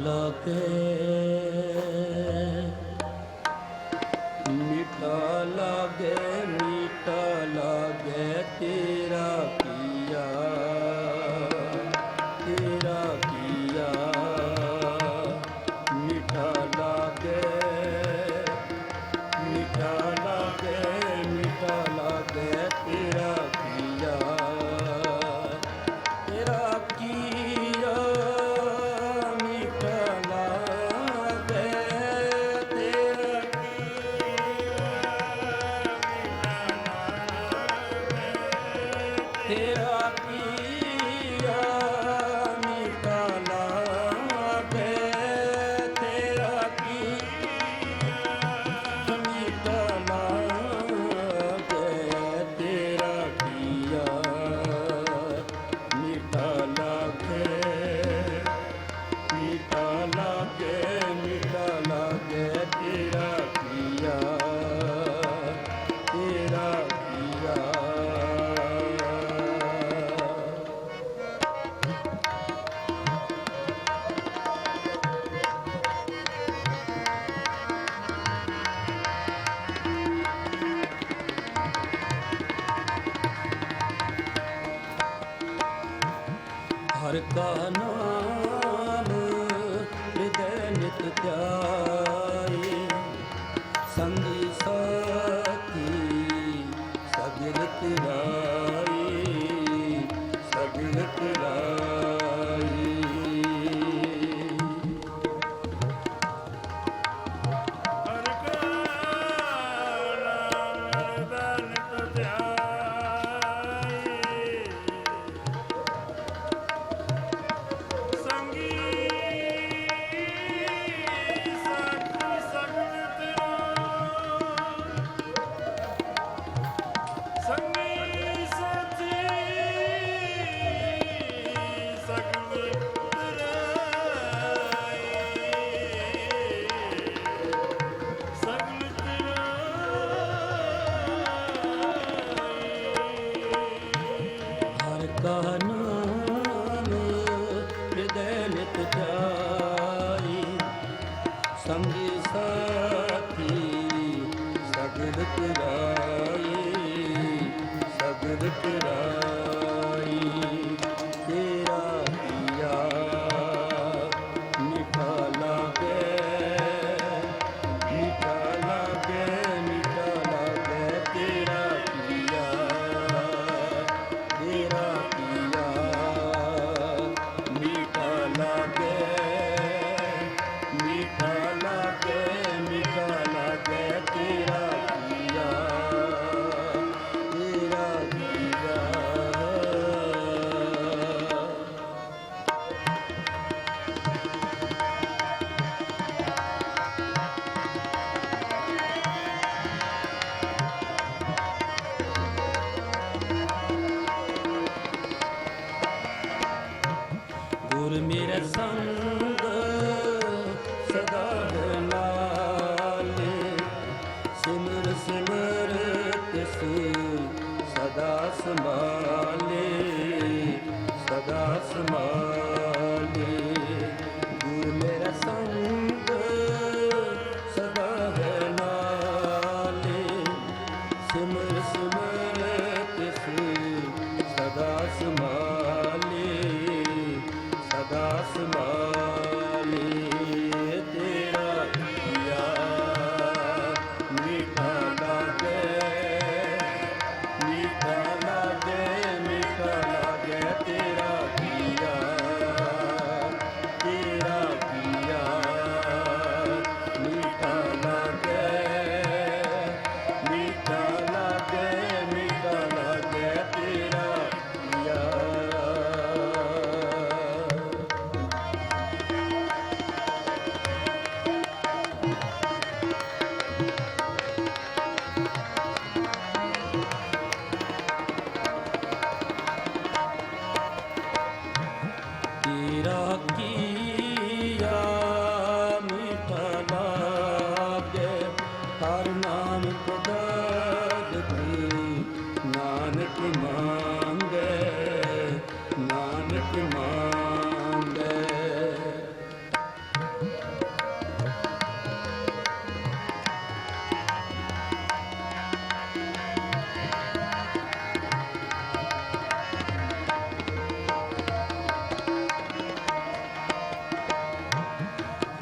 আলোকে ਹਰ ਕਾ ਨਾਮ ਹਿਰਦੈ ਨਿਤ ਧਿਆਨ। ਸਮਝੇ ਸਾਥੀ ਸਗਲ ਤੁਰਾਏ ਸਗਲ ਤੁਰਾਏ ਸਦਾ ਲਾਲੇ ਸਿਮਰ ਸਿਮਰ ਸਦਾ ਸਮਾਲੇ ਸਦਾ ਸਮਾਲੇ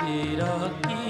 জানি রাখি